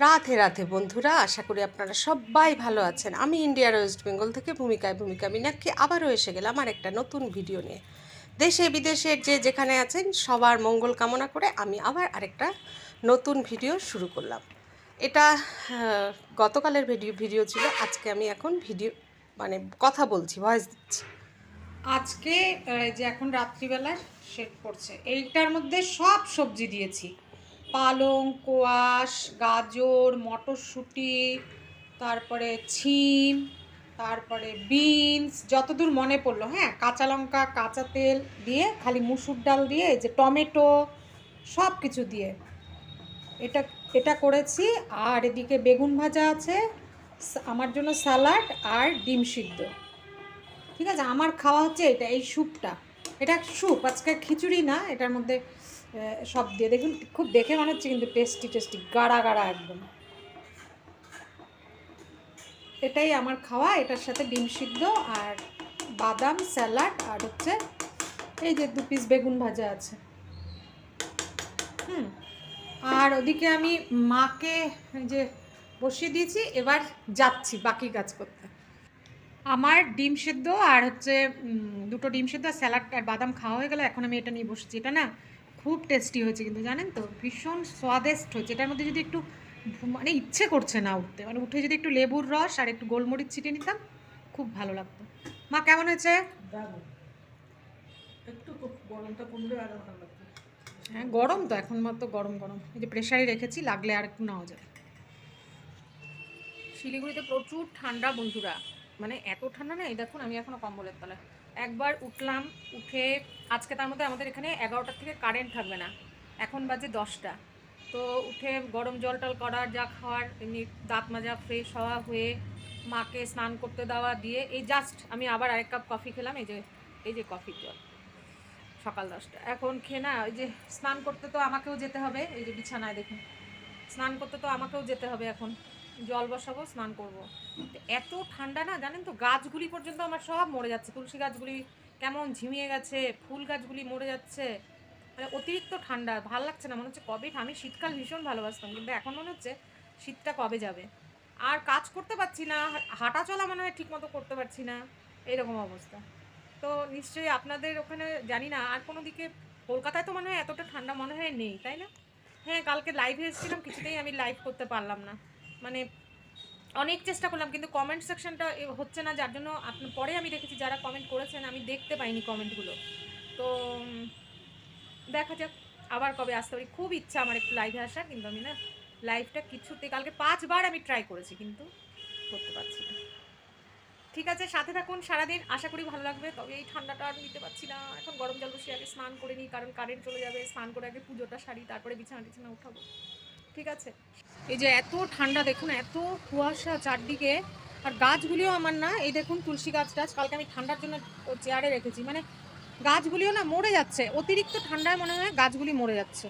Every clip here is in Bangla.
রাধে রাধে বন্ধুরা, আশা করি আপনারা সবাই ভালো আছেন। আমি ইন্ডিয়ার ওয়েস্ট বেঙ্গল থেকে ভূমিকায় ভূমিকা মিনাক্ষী, আবারও এসে গেলাম আর একটা নতুন ভিডিও নিয়ে। দেশে বিদেশের যে যেখানে আছেন, সবার মঙ্গল কামনা করে আমি আবার আরেকটা নতুন ভিডিও শুরু করলাম। এটা গতকালের ভিডিও ভিডিও ছিল, আজকে আমি এখন ভিডিও মানে কথা বলছি ভয়েস দিচ্ছি। আজকে যে এখন রাত্রিবেলার শেড পড়ছে, এইটার মধ্যে সব সবজি দিয়েছি। পালং, কোয়াশ, গাজর, মটরশুঁটি, তারপরে ছিম, তারপরে বিনস, যতদূর মনে পড়ল হ্যাঁ? কাঁচা লঙ্কা, কাঁচা তেল দিয়ে, খালি মুসুর ডাল দিয়ে যে টমেটো সব কিছু দিয়ে। এটা এটা করেছি, আর এদিকে বেগুন ভাজা আছে আমার জন্য স্যালাড আর ডিম সিদ্ধ। ঠিক আছে? আমার খাওয়া হচ্ছে এটা, এই স্যুপটা। এটা স্যুপ, আজকে খিচুড়ি না, এটার মধ্যে সব দিয়ে দেখুন, খুব দেখে মনে হচ্ছে কিন্তু টেস্টি টেস্টি গাড়া গাড়া একদম। এটাই আমার খাওয়া, এটার সাথে ডিম সিদ্ধ আর বাদাম, স্যালাড আর হচ্ছে এই যে দু পিস বেগুন ভাজা আছে। হুম, আর ওদিকে আমি মাকে যে বসিয়ে দিয়েছি, এবার যাচ্ছি বাকি কাজ করতে। আমার ডিম সেদ্ধ আর হচ্ছে দুটো ডিম সেদ্ধ, স্যালাড আর বাদাম খাওয়া হয়ে গেলে, এখন আমি এটা নিয়ে বসেছি, এটা না খুব টেস্টি হয়েছে কিন্তু জানেন তো? ভীষণ স্বাদেষ্ট হয়েছে এটার মধ্যে যদি একটু মানে ইচ্ছে করছে না উঠতে। মানে উঠে যদি একটু লেবুর রস আর একটু গোলমরিচ ছিটিয়ে নিতাম খুব ভালো লাগতো। মা কেমন হয়েছে? হ্যাঁ গরম তো এখন মতো গরম গরম। এই যে প্রেশারে রেখেছি লাগলে আর একটু নেওয়া যাবে। শিলিগুড়িতে প্রচুর ঠান্ডা বন্ধুরা। মানে এত ঠান্ডা না এই দেখুন আমি এখনও কম্বলের তলায়। একবার উঠলাম, উঠে আজকে তার মধ্যে আমাদের এখানে এগারোটার থেকে কারেন্ট থাকবে না। এখন বাজে দশটা। তো উঠে গরম জল টল করার, যা খাওয়ার, এমনি দাঁত মাজা ফ্রেশ হওয়া হয়ে মাকে স্নান করতে দেওয়া দিয়ে এই জাস্ট আমি আবার আরেক কাপ কফি খেলাম, এই যে এই যে কফির জল। সকাল দশটা। এখন খেয়ে না, ওই যে স্নান করতে তো আমাকেও যেতে হবে, এই যে বিছানায় দেখুন। স্নান করতে তো আমাকেও যেতে হবে এখন। জল বসাবো, স্নান করব। এত ঠান্ডা না, জানেন তো, গাছগুলি পর্যন্ত আমার সব মরে যাচ্ছে। তুলসী গাছগুলি কেমন ঝিমিয়ে গেছে, ফুল গাছগুলি মরে যাচ্ছে। মানে অতিরিক্ত ঠান্ডা, ভালো লাগছে না। মনে হচ্ছে কবে আমি শীতকাল ভীষণ ভালোবাসতাম, কিন্তু এখন মনে হচ্ছে শীতটা কবে যাবে। আর কাজ করতে পারছি না, হাঁটা চলা মনে হয় ঠিক মতো করতে পারছি না এইরকম অবস্থা। তো নিশ্চয়ই আপনাদের ওখানে, জানি না, আর কোনো দিকে, কলকাতায় তো মনে হয় এতটা ঠান্ডা মনে হয় নেই, তাই না? হ্যাঁ কালকে লাইভে এসেছিলাম, কিছুতেই আমি লাইভ করতে পারলাম না। মানে অনেক চেষ্টা করলাম, কিন্তু কমেন্ট সেকশনটা হচ্ছে না, যার জন্য আপনি পরে আমি দেখেছি যারা কমেন্ট করেছেন, আমি দেখতে পাইনি কমেন্টগুলো তো দেখা যাক আবার কবে আসতে পারি। খুব ইচ্ছা আমার একটু লাইভে আসার, কিন্তু আমি না লাইভটা কিছুতে, কালকে পাঁচবার আমি ট্রাই করেছি, কিন্তু করতে পারছি না। ঠিক আছে, সাথে থাকুন সারাদিন। আশা করি ভালো লাগবে, তবে এই ঠান্ডাটা আর নিতে পারছি না। এখন গরম জল বসিয়ে আগে স্নান করে নিই, কারণ কারেন্ট চলে যাবে, স্নান করে আগে পুজোটা সারি, তারপরে বিছানা টিছানা উঠাবো। ঠিক আছে? এই যে এত ঠান্ডা, দেখুন, এত কুয়াশা চারদিকে, আর গাছগুলিও আমার না, এই দেখুন তুলসী গাছ টাছ কালকে আমি ঠান্ডার জন্য চেয়ারে রেখেছি মানে গাছগুলিও না মরে যাচ্ছে, অতিরিক্ত ঠান্ডায় মনে হয় গাছগুলি মরে যাচ্ছে।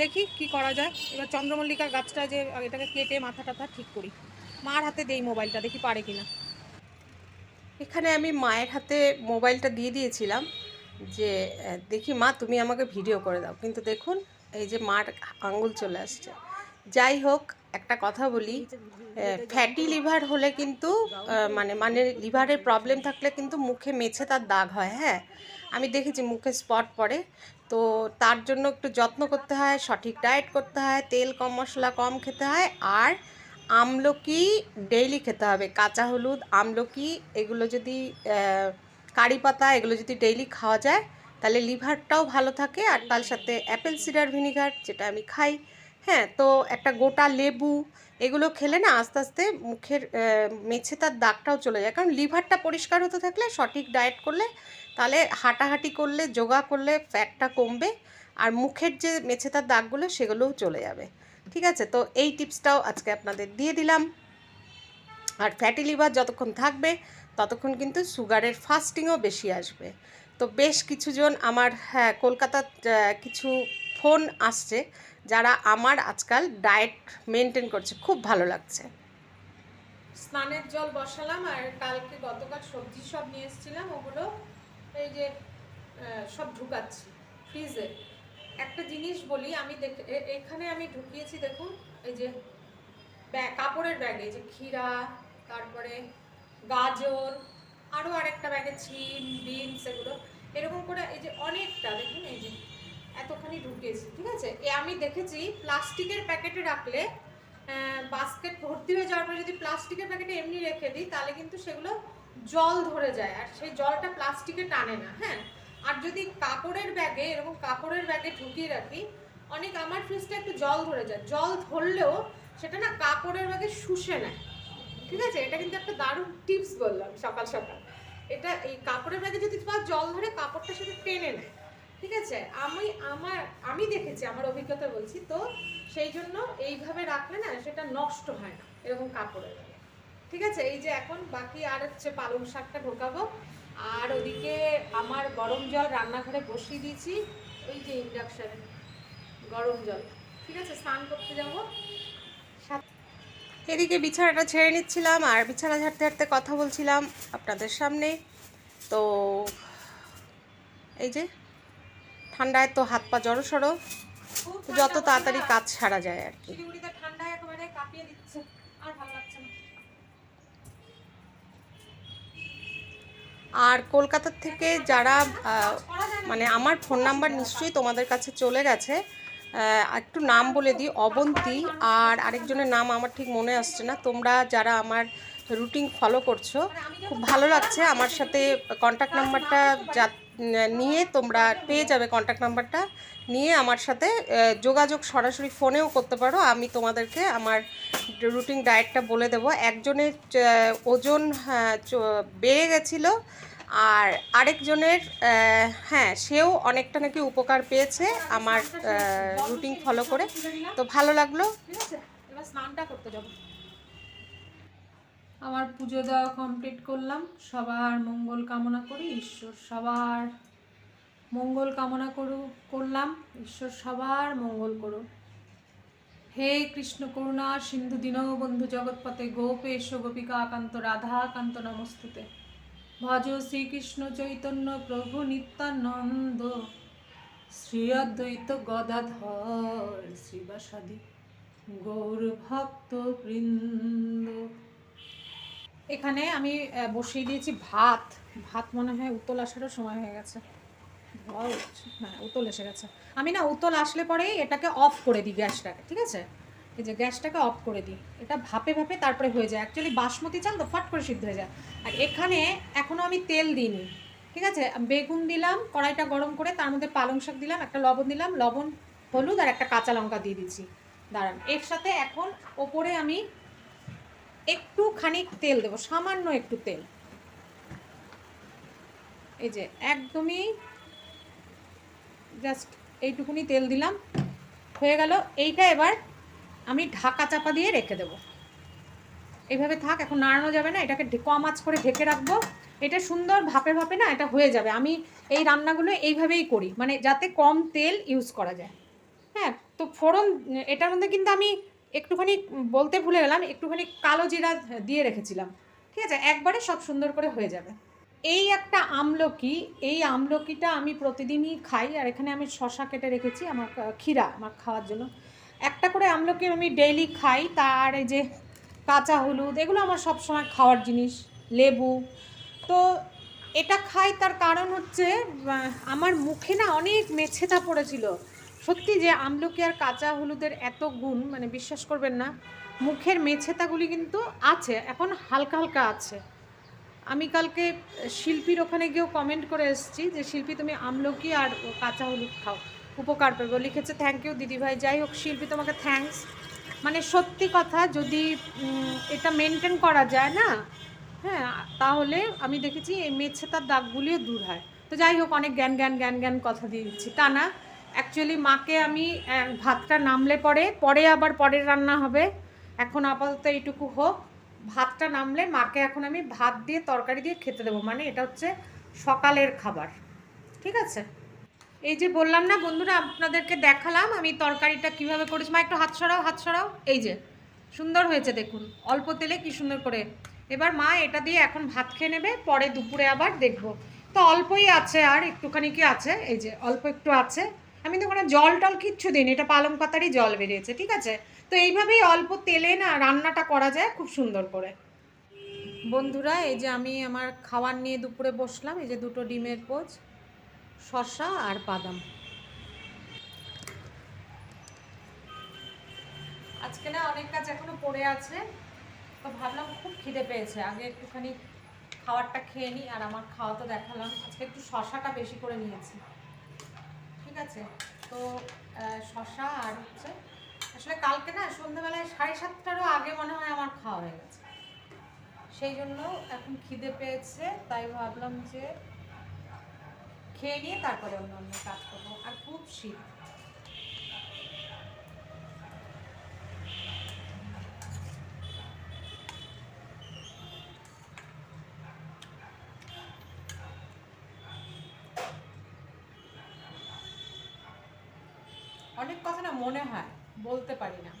দেখি কি করা যায়, এবার চন্দ্রমল্লিকার গাছটা যে, এটাকে কেটে মাথা টাথা ঠিক করি। মার হাতে দেই মোবাইলটা, দেখি পারে কিনা। এখানে আমি মায়ের হাতে মোবাইলটা দিয়ে দিয়েছিলাম যে দেখি মা, তুমি আমাকে ভিডিও করে দাও। কিন্তু দেখুন এই যে মার আঙ্গুল চলে আসছে। যাই হোক, একটা কথা বলি ফ্যাটি লিভার হলে কিন্তু মানে মানে লিভারের প্রবলেম থাকলে কিন্তু মুখে মেছে তার দাগ হয় হ্যাঁ? আমি দেখেছি মুখে স্পট পড়ে, তো তার জন্য একটু যত্ন করতে হয়, সঠিক ডায়েট করতে হয়, তেল কম মশলা কম খেতে হয়, আর আমলকি ডেইলি খেতে হবে, কাঁচা হলুদ, আমলকি, এগুলো যদি কারি পাতা, এগুলো যদি ডেইলি খাওয়া যায় তাহলে লিভারটাও ভালো থাকে আর তার সাথে অ্যাপেল সিডার ভিনিগার যেটা আমি খাই। হ্যাঁ তো একটা গোটা লেবু এগুলো খেলে না আস্তে আস্তে মুখের মেছে তার দাগটাও চলে যায়। কারণ লিভারটা পরিষ্কার হতে থাকলে, সঠিক ডায়েট করলে, তাহলে হাঁটাহাঁটি করলে, যোগা করলে ফ্যাটটা কমবে আর মুখের যে মেছে তার দাগগুলো সেগুলোও চলে যাবে। ঠিক আছে? তো এই টিপসটাও আজকে আপনাদের দিয়ে দিলাম। আর ফ্যাটি লিভার যতক্ষণ থাকবে, ততক্ষণ কিন্তু সুগারের ফাস্টিংও বেশি আসবে। তো বেশ কিছুজন আমার হ্যাঁ কলকাতার কিছু ফোন আসছে যারা আমার আজকাল ডায়েট মেনটেন করছে। খুব ভালো লাগছে। স্নানের জল বসালাম আর কালকে গতকাল সবজি সব নিয়ে এসেছিলাম। ওগুলো এই যে সব ঢুকাচ্ছি ফ্রিজে। একটা জিনিস বলি, আমি এখানে আমি ঢুকিয়েছি দেখুন, এই যে কাপড়ের ব্যাগে যে ক্ষীরা, তারপরে গাজর আরও আরেকটা ব্যাগে সিম বিনস এগুলো। এরকম করে এই যে অনেকটা, দেখুন এই যে এতখানি ঢুকিয়েছি ঠিক আছে? এ আমি দেখেছি প্লাস্টিকের প্যাকেটে রাখলে বাস্কেট ভর্তি হয়ে যাওয়ার পরে যদি প্লাস্টিকের প্যাকেটে এমনি রেখে দিই, তাহলে কিন্তু সেগুলো জল ধরে যায়, আর সেই জলটা প্লাস্টিকে টানে না হ্যাঁ? আর যদি কাপড়ের ব্যাগে এরকম কাপড়ের ব্যাগে ঢুকিয়ে রাখি, অনেক আমার ফ্রিজটা একটু জল ধরে যায়। জল ধরলেও সেটা না কাপড়ের ব্যাগে শুষে নেয় ঠিক আছে? এটা কিন্তু একটা দারুণ টিপস বললাম সকাল সকাল। এটা এই কাপড়ের ব্যাগে যদি তোমার জল ধরে কাপড়টা সেটা টেনে নেয়, ঠিক আছে? আমি, আমার, আমি দেখেছি, আমার অভিজ্ঞতা বলছি, তো সেই জন্য এইভাবে রাখলে না সেটা নষ্ট হয় না, এরকম কাপড়ের ব্যাগে। ঠিক আছে? এই যে এখন বাকি আর হচ্ছে পালং শাকটা ঢোকাবো। আর ওদিকে আমার গরম জল রান্নাঘরে বসিয়ে দিয়েছি, ওই যে ইন্ডাকশানে গরম জল। ঠিক আছে? স্নান করতে যাব। এদিকে বিছানাটা ছেড়ে নিচ্ছিলাম আর বিছানা ঝাড়তে ঝাড়তে কথা বলছিলাম আপনাদের সামনে। তো এই যে ঠান্ডায় তো হাত পা জড়ো সড়ো যত তাড়াতাড়ি কাজ সারা যায় আর কি। ঠান্ডায় একেবারে কাঁপিয়ে দিচ্ছে আর ভালো লাগছে না। আর কলকাতার থেকে যারা মানে আমার ফোন নাম্বার নিশ্চয়ই তোমাদের কাছে চলে গেছে। একটু নাম বলে দিই অবন্তী আর আরেকজনের নাম আমার ঠিক মনে আসছে না। তোমরা যারা আমার রুটিন ফলো করছ খুব ভালো লাগছে আমার সাথে কন্ট্যাক্ট নাম্বারটা যা নিয়ে তোমরা পেয়ে যাবে কন্ট্যাক্ট নাম্বারটা নিয়ে আমার সাথে যোগাযোগ সরাসরি ফোনেও করতে পারো। আমি তোমাদেরকে আমার রুটিন ডায়েটটা বলে দেবো। একজনের ওজন হ্যাঁ, বেড়ে গেছিল আর আরেকজনের হ্যাঁ সেও অনেকটা নাকি উপকার পেয়েছে আমার রুটিন ফলো করে। তো ভালো লাগল। স্নানটা করতে যাব। আমার পুজো দেওয়া কমপ্লিট করলাম। সবার মঙ্গল কামনা করি, ঈশ্বর সবার মঙ্গল কামনা করু, করলাম। ঈশ্বর সবার মঙ্গল করো হে কৃষ্ণ করুণা, সিন্ধু দীনবন্ধু জগৎপতে গোপেশ গোপিকা আকান্ত রাধা কান্ত নমস্তুতে। ভজ শ্রীকৃষ্ণ চৈতন্য প্রভু নিত্যানন্দ। শ্রী অদ্বৈত গদাধর শ্রীবাসাদি, গৌর ভক্ত বৃন্দ এখানে আমি বসিয়ে দিয়েছি ভাত। ভাত মনে হয় উতল আসারও সময় হয়ে গেছে। হ্যাঁ উতল এসে গেছে। আমি না উতল আসলে পরেই এটাকে অফ করে দিই গ্যাসটাকে, ঠিক আছে? এই যে গ্যাসটাকে অফ করে দিই। এটা ভাপে ভাপে তারপরে হয়ে যায়। অ্যাকচুয়ালি বাসমতি চাল তো ফট করে সিদ্ধ হয়ে যায়। আর এখানে এখনও আমি তেল দিইনি, ঠিক আছে? বেগুন দিলাম, কড়াইটা গরম করে তার মধ্যে পালং শাক দিলাম, একটা লবণ দিলাম, লবণ, হলুদ আর একটা কাঁচা লঙ্কা দিয়ে দিচ্ছি। দাঁড়ান, এর সাথে এখন ওপরে আমি একটুখানি তেল দেবো, সামান্য একটু তেল। এই যে একদমই জাস্ট এইটুকুনি তেল দিলাম। হয়ে গেল। এইটা এবার আমি ঢাকা চাপা দিয়ে রেখে দেবো। এইভাবে থাক, এখন নাড়ানো যাবে না, এটাকে কম আঁচ করে ঢেকে রাখব। এটা সুন্দর ভাপে ভাপে না, এটা হয়ে যাবে। আমি এই রান্নাগুলো এইভাবেই করি মানে যাতে কম তেল ইউজ করা যায়। হ্যাঁ তো ফোড়ন, এটার মধ্যে কিন্তু আমি একটুখানি, বলতে ভুলে গেলাম, একটুখানি কালো জিরা দিয়ে রেখেছিলাম। ঠিক আছে? একবারে সব সুন্দর করে হয়ে যাবে। এই একটা আমলকি, এই আমলকিটা আমি প্রতিদিনই খাই, আর এখানে আমি শশা কেটে রেখেছি, আমার ক্ষীরা আমার খাওয়ার জন্য। একটা করে আমলকি আমি ডেইলি খাই, তার এই যে কাঁচা হলুদ, এগুলো আমার সবসময় খাওয়ার জিনিস, লেবু। তো এটা খাই, তার কারণ হচ্ছে আমার মুখে না অনেক মেছেতা পড়েছিল। সত্যি যে আমলকি আর কাঁচা হলুদের এত গুণ মানে বিশ্বাস করবেন না, মুখের মেছেতাগুলি কিন্তু আছে, এখন হালকা হালকা আছে। আমি কালকে শিল্পীর ওখানে গিয়েও কমেন্ট করে এসেছি যে, শিল্পী, তুমি আমলকি আর কাঁচা হলুদ খাও। উপকার পাবে। লিখেছে থ্যাংক ইউ দিদিভাই। যাই হোক, শিল্পী, তোমাকে থ্যাঙ্কস মানে সত্যি কথা, যদি এটা মেনটেন করা যায় না হ্যাঁ তাহলে আমি দেখেছি এই মেছে তার দাগগুলিও দূর হয়। তো যাই হোক, অনেক জ্ঞান জ্ঞান জ্ঞান জ্ঞান কথা দিয়ে দিচ্ছি। তা না অ্যাকচুয়ালি মাকে আমি ভাতটা নামলে পরে পরে আবার পরের রান্না হবে। এখন আপাতত এইটুকু হোক। ভাতটা নামলে মাকে এখন আমি ভাত দিয়ে তরকারি দিয়ে খেতে দেবো। মানে এটা হচ্ছে সকালের খাবার। ঠিক আছে? এই যে বললাম না, বন্ধুরা, আপনাদেরকে দেখালাম আমি তরকারিটা কীভাবে করেছি। মা, একটু হাত সরাও হাত সরাও। এই যে, সুন্দর হয়েছে দেখুন। অল্প তেলে কি সুন্দর করে। এবার মা এটা দিয়ে এখন ভাত খেয়ে নেবে, পরে দুপুরে আবার দেখব। তো অল্পই আছে আর একটুখানি কি আছে? এই যে, অল্প একটু আছে। আমি তো ওখানে জল টল কিচ্ছু দিইনি, এটা পালং পাতারই জল বেরিয়েছে, ঠিক আছে? তো এইভাবেই অল্প তেলে না রান্নাটা করা যায় খুব সুন্দর করে। বন্ধুরা, এই যে আমি আমার খাওয়ার নিয়ে দুপুরে বসলাম, এই যে দুটো ডিমের পোচ। শসা আর বাদাম। আজকে না অনেক কাজ এখনও পড়ে আছে, তো ভাবলাম খুব খিদে পেয়েছে। আগে একটুখানি খাবারটা খেয়ে নিই আর আমার খাওয়া তো দেখালাম। আজকে একটু শশাটা বেশি করে নিয়েছি। ঠিক আছে? তো শশা আর হচ্ছে, আসলে কালকে না সন্ধ্যেবেলায় সাড়ে সাতটারও আগে মনে হয় আমার খাওয়া হয়ে গেছে। সেই জন্য এখন খিদে পেয়েছে, তাই ভাবলাম যে খেয়ে নিয়ে তারপরে অন্য অন্য কাজ করব। আর খুব শীত। অনেক কথা না মনে হয়, বলতে পারি না।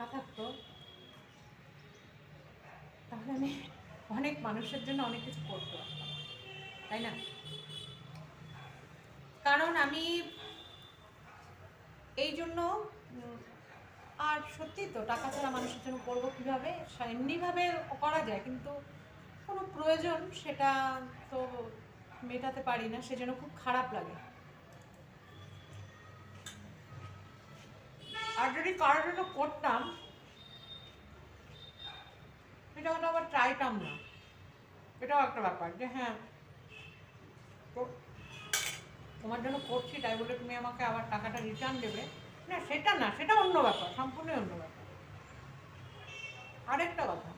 টাকা থাকতো। তাহলে আমি অনেক মানুষের জন্য অনেক কিছু করতে তাই না? কারণ আমি এই জন্য আর সত্যি তো টাকা ছাড়া মানুষের জন্য করব কীভাবে? এমনিভাবে করা যায়, কিন্তু কোনো প্রয়োজন সেটা তো মেটাতে পারি না, সেজন্য খুব খারাপ লাগে। আর যদি কারোর জন্য করতাম। সেটা হয়তো আবার চাইতাম না। এটাও একটা ব্যাপার যে হ্যাঁ তোমার জন্য করছি, তাই বলে তুমি আমাকে আবার টাকাটা রিটার্ন দেবে। না, সেটা না, সেটা অন্য ব্যাপার, সম্পূর্ণই অন্য ব্যাপার। আরেকটা কথা।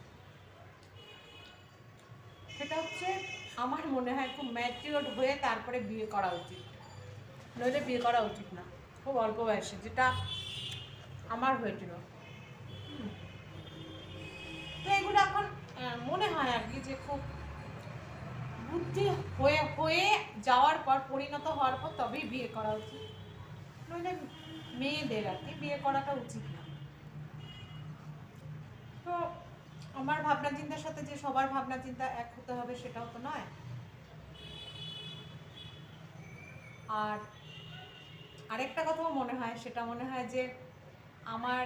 সেটা হচ্ছে, আমার মনে হয় খুব ম্যাচিওর্ড হয়ে তারপরে বিয়ে করা উচিত। নইলে বিয়ে করা উচিত না, খুব অল্প বয়সে, যেটা আমার হয়েছিল। তো এগুলো এখন মনে হয় আর কি যে খুব বুদ্ধি হয়ে হয়ে যাওয়ার পর, পরিণত হওয়ার পর তবেই বিয়ে করা উচিত। নইলে মেয়েদের আর কি বিয়ে করাটা উচিত না। তো আমার ভাবনা চিন্তার সাথে যে সবার ভাবনা চিন্তা এক হতে হবে সেটাও তো নয়। আর আরেকটা কথাও মনে হয়, সেটা মনে হয় যে আমার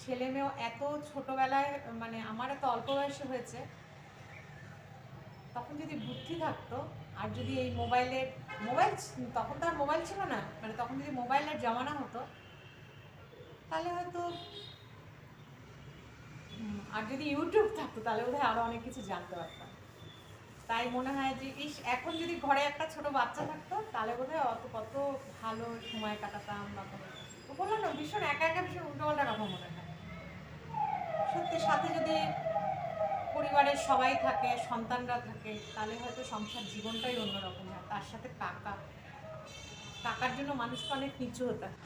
ছেলে মেয়েও এত ছোটবেলায় মানে আমার এত অল্প বয়সে হয়েছে, তখন যদি বুদ্ধি থাকতো, আর যদি এই মোবাইলের মোবাইল তখন তো আর মোবাইল ছিল না মানে তখন যদি মোবাইলের জমানা হতো, তাহলে হয়তো আর যদি ইউটিউব থাকতো, তাহলে বোধহয় আরও অনেক কিছু জানতে পারতাম। তাই মনে হয় যে, ইস, এখন যদি ঘরে একটা ছোট বাচ্চা থাকতো, তাহলে বোধহয় অত, কত ভালো সময় কাটাতাম বা কোনো বললাম না, ভীষণ একা একা ভীষণ উল্টোপাল্টা কথা মনে হয় সত্যি, সাথে যদি পরিবারের সবাই থাকে, সন্তানরা থাকে, তাহলে হয়তো সংসার জীবনটাই অন্যরকম হয় তার সাথে টাকা, টাকার জন্য মানুষকে অনেক নিচু হতে হয়।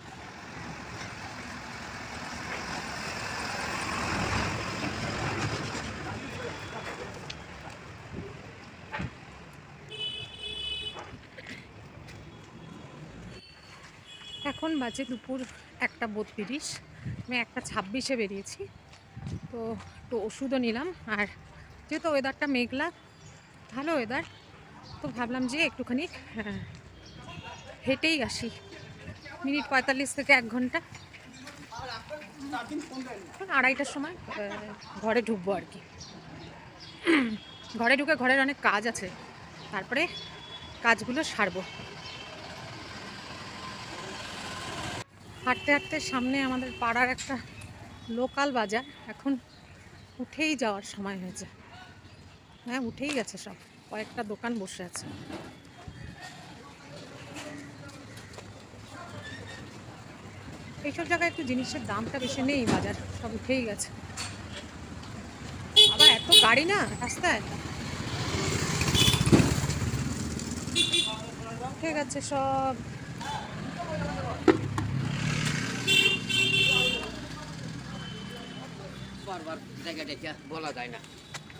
এখন বাজে দুপুর একটা বত্রিশ। আমি একটা ছাব্বিশে বেরিয়েছি। তো তো ওষুধও নিলাম। আর যেহেতু ওয়েদারটা মেঘলা ভালো ওয়েদার তো ভাবলাম যে একটুখানি হ্যাঁ, হেঁটেই আসি। মিনিট পঁয়তাল্লিশ থেকে এক ঘণ্টা। আড়াইটার সময় ঘরে ঢুকবো আর কি। ঘরে ঢুকে ঘরের অনেক কাজ আছে। তারপরে কাজগুলো সারবো। হাঁটতে হাঁটতে সামনে আমাদের পাড়ার একটা লোকাল বাজার। এখন উঠেই যাওয়ার সময় হয়েছে। হ্যাঁ উঠেই গেছে সব। কয়েকটা দোকান বসে আছে। এইসব জায়গায় একটু জিনিসের দামটা বেশি নেই, বাজার সব উঠেই গেছে। আবার এত গাড়ি না রাস্তায়। উঠে গেছে সব। বারবার জায়গা দেখে বলা যায় না।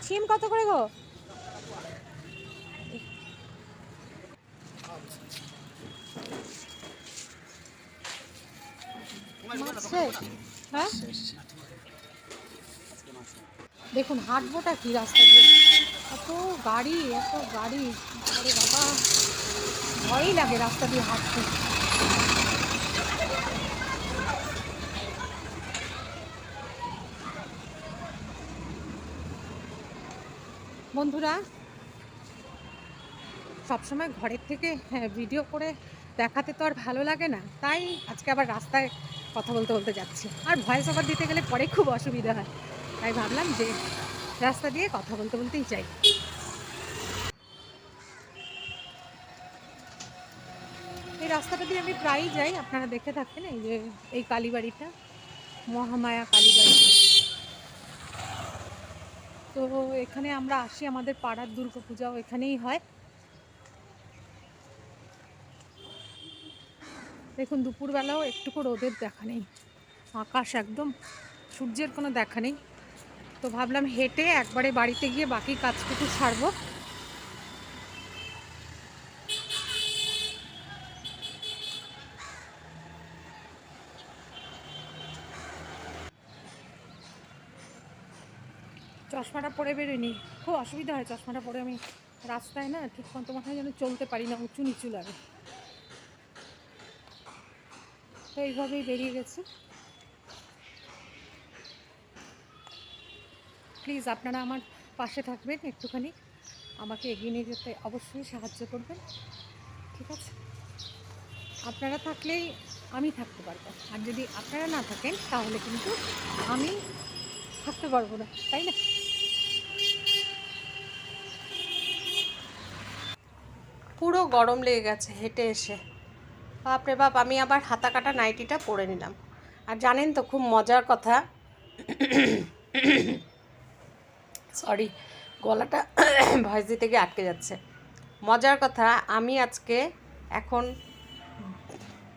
সিম কত করে গো? হ্যাঁ? দেখুন হাঁটবোটা কি রাস্তা দিয়ে? এত গাড়ি এত গাড়ি। বাবা ভয়ই লাগে রাস্তা দিয়ে হাঁটতে। বন্ধুরা সবসময় ঘরের থেকে হ্যাঁ, ভিডিও করে দেখাতে তো আর ভালো লাগে না। তাই আজকে আবার রাস্তায় কথা বলতে বলতে যাচ্ছি। আর ভয়েস ওভার দিতে গেলে পরে খুব অসুবিধা হয়। তাই ভাবলাম যে রাস্তা দিয়ে কথা বলতে বলতেই চাই এই রাস্তাটা দিয়ে আমি প্রায়ই যাই আপনারা দেখে থাকেন এই যে এই কালীবাড়িটা মহামায়া কালীবাড়ি। তো এখানে আমরা আসি আমাদের পাড়ার দুর্গা দুর্গাপূজাও এখানেই হয়। দেখুন, দুপুরবেলাও একটুকু রোদের দেখা নেই। আকাশ একদম, সূর্যের কোনো দেখা নেই। তো ভাবলাম হেঁটে একবারে বাড়িতে গিয়ে বাকি কাজটুকু সারবো। চশমাটা পরে বেরোয়নি। খুব অসুবিধা হয় চশমাটা পরে। আমি রাস্তায় না ঠিক মতো মাথায় যেন চলতে পারি না, উঁচু নিচু লাগে। তো এইভাবেই বেরিয়ে গেছে। প্লিজ আপনারা আমার পাশে থাকবেন একটুখানি। আমাকে এগিয়ে নিয়ে যেতে অবশ্যই সাহায্য করবেন। ঠিক আছে? আপনারা থাকলেই আমি থাকতে পারব। আর যদি আপনারা না থাকেন, তাহলে কিন্তু আমি থাকতে পারব না। তাই না? পুরো গরম লেগে গেছে, হেঁটে এসে। বাপরে বাপ, আমি আবার হাতা কাটা নাইটিটা পরে নিলাম। আর জানেন তো, খুব মজার কথা। সরি, গলাটা ভয়েস দিতে গিয়ে আটকে যাচ্ছে। মজার কথা, আমি আজকে এখন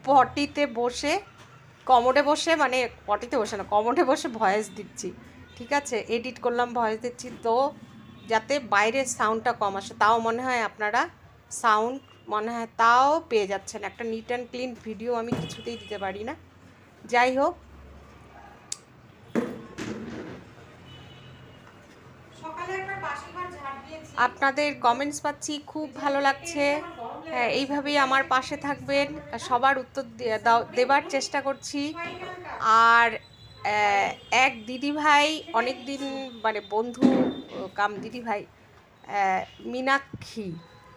পটিতে বসে, কমোডে বসে মানে পটিতে বসে না, কমোডে বসে ভয়েস দিচ্ছি। ঠিক আছে, এডিট করলাম, ভয়েস দিচ্ছি। তো যাতে বাইরের সাউন্ডটা কম আসে, তাও মনে হয় আপনারা সাউন্ড মনে হয় তাও পেয়ে যাচ্ছেন। একটা নিট অ্যান্ড ক্লিন ভিডিও আমি কিছুতেই দিতে পারি না। যাই হোক। আপনাদের কমেন্টস পাচ্ছি খুব ভালো লাগছে। হ্যাঁ এইভাবেই আমার পাশে থাকবেন। সবার উত্তর দেবার চেষ্টা করছি। আর এক দিদি ভাই অনেক দিন মানে বন্ধু কাম দিদি ভাই আহ, মীনাক্ষী।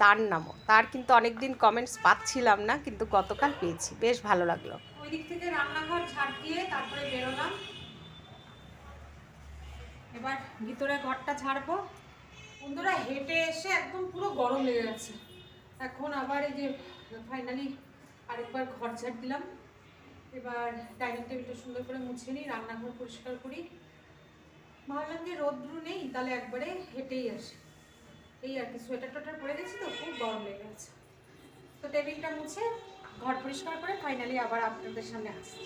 তার নামও। তার কিন্তু অনেক দিন কমেন্টস পাচ্ছিলাম না, কিন্তু গতকাল পেয়েছি। বেশ ভালো লাগল। ওই দিক থেকে রান্নাঘর ঝাড় দিয়ে তারপরে বেরোলাম। এবার ভিতরে ঘরটা ঝাড়বো। বন্ধুরা, হেঁটে এসে একদম পুরো গরম লেগে গেছে। এখন আবার এই যে ফাইনালি আরেকবার ঘর ঝাড় দিলাম। এবার ডাইনিং টেবিলটা সুন্দর করে মুছে নিই, রান্নাঘর পরিষ্কার করি। ভাবলাম যে রোদ্রু নেই, তাহলে একবারে হেঁটেই আসি। এই আর কি সোয়েটার টোয়েটার পরে গেছি তো খুব গরম লেগে গেছে। তো টেবিলটা মুছে, ঘর পরিষ্কার করে ফাইনালি আবার আপনাদের সামনে আসছি।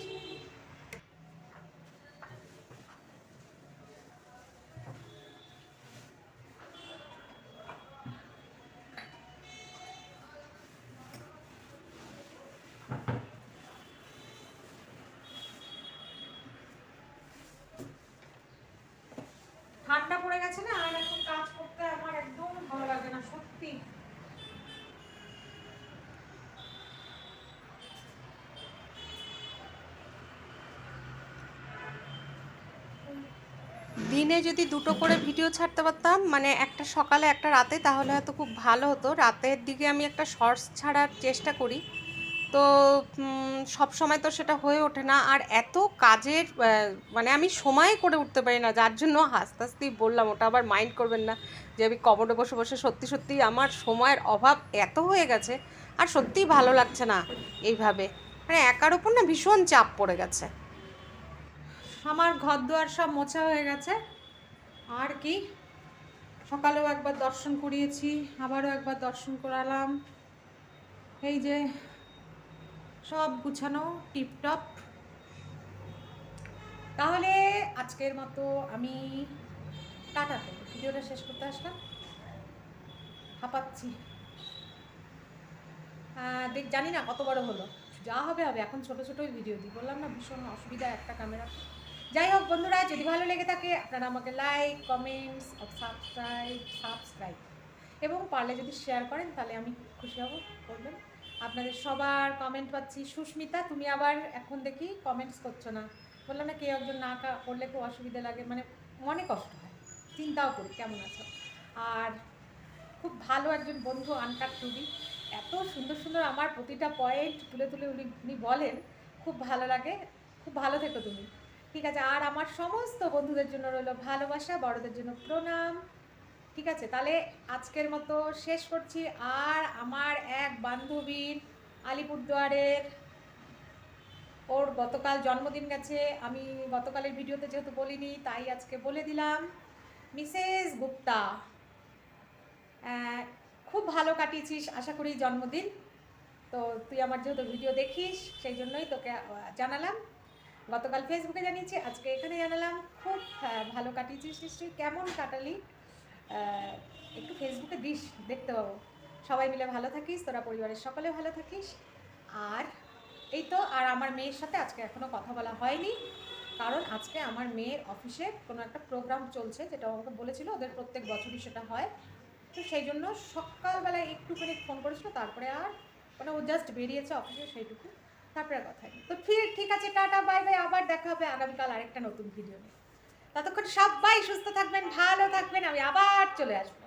দিনে যদি দুটো করে ভিডিও ছাড়তে পারতাম মানে একটা সকালে, একটা রাতে, তাহলে হয়তো খুব ভালো হতো। রাতের দিকে আমি একটা শর্টস ছাড়ার চেষ্টা করি। তো সব সময় তো সেটা হয়ে ওঠে না। আর এত কাজের মানে আমি সময় করে উঠতে পারি না, যার জন্য হাসতে হাসতেই বললাম, ওটা আবার মাইন্ড করবেন না যে আমি কবরে বসে বসে সত্যি সত্যি আমার সময়ের অভাব এত হয়ে গেছে আর সত্যিই ভালো লাগছে না এইভাবে। মানে একার উপর না ভীষণ চাপ পড়ে গেছে। আমার ঘর দুয়ার সব মোছা হয়ে গেছে। আর কি? সকালেও একবার দর্শন করিয়েছি, আবারও একবার দর্শন করালাম। এই যে সব গুছানো টিপটপ। তাহলে আজকের মতো আমি টাটা ভিডিওটা শেষ করতে আসলাম। হাঁপাচ্ছি। দেখ, জানি না কত বড় হলো। যা হবে হবে, এখন ছোট ছোটই ভিডিও দিই। বললাম না, ভীষণ অসুবিধা একটা ক্যামেরা যাই হোক, বন্ধুরা, যদি ভালো লেগে থাকে, আপনারা আমাকে লাইক কমেন্টস সাবস্ক্রাইব সাবস্ক্রাইব এবং পারলে যদি শেয়ার করেন, তাহলে আমি খুশি হব করবেন আপনাদের সবার কমেন্ট পাচ্ছি। সুস্মিতা, তুমি আবার এখন দেখি কমেন্টস করছ না। বললাম না, কেউ একজন না করলে খুব অসুবিধা লাগে মানে মনে কষ্ট হয়। চিন্তাও করি, কেমন আছো? আর খুব ভালো একজন বন্ধু আনকার টুবি এত সুন্দর সুন্দর আমার প্রতিটা পয়েন্ট তুলে তুলে উনি উনি বলেন, খুব ভালো লাগে। খুব ভালো থেকো তুমি। ঠিক আছে, আর আমার সমস্ত বন্ধুদের জন্য রইল ভালোবাসা, বড়দের জন্য প্রণাম। ঠিক আছে, তাহলে আজকের মতো শেষ করছি। আর আমার এক বান্ধবীর আলিপুরদুয়ারের, ওর গতকাল জন্মদিন গেছে। আমি গতকালের ভিডিওতে যেহেতু বলিনি, তাই আজকে বলে দিলাম। মিসেস গুপ্তা খুব ভালো কাটিয়েছিস, আশা করি জন্মদিন। তো তুই আমার যেহেতু ভিডিও দেখিস, সেই জন্যই তোকে জানালাম। গতকাল ফেসবুকে জানিয়েছি আজকে এখানে জানালাম খুব আহ, ভালো কাটিয়েছিস নিশ্চয়ই কেমন কাটালি? একটু ফেসবুকে দিস দেখতে পাবো। সবাই মিলে ভালো থাকিস তোরা পরিবারের সকলে ভালো থাকিস। আর এই তো আর আমার মেয়ের সাথে আজকে এখনও কথা বলা হয়নি কারণ আজকে আমার মেয়ের অফিসে কোনো একটা প্রোগ্রাম চলছে যেটা আমাকে বলেছিল ওদের প্রত্যেক বছরই সেটা হয়। তো সেই জন্য সকালবেলায় একটুখানি ফোন করেছিল তারপরে আর মানে ও জাস্ট বেরিয়েছে অফিসে সেইটুকু। তারপরে কথা তো ফির ঠিক আছে, টাটা, বাই বাই, আবার দেখা হবে আগামীকাল আরেকটা নতুন ভিডিও নিয়ে। ততক্ষণ সবাই সুস্থ থাকবেন, ভালো থাকবেন, আমি আবার চলে আসব।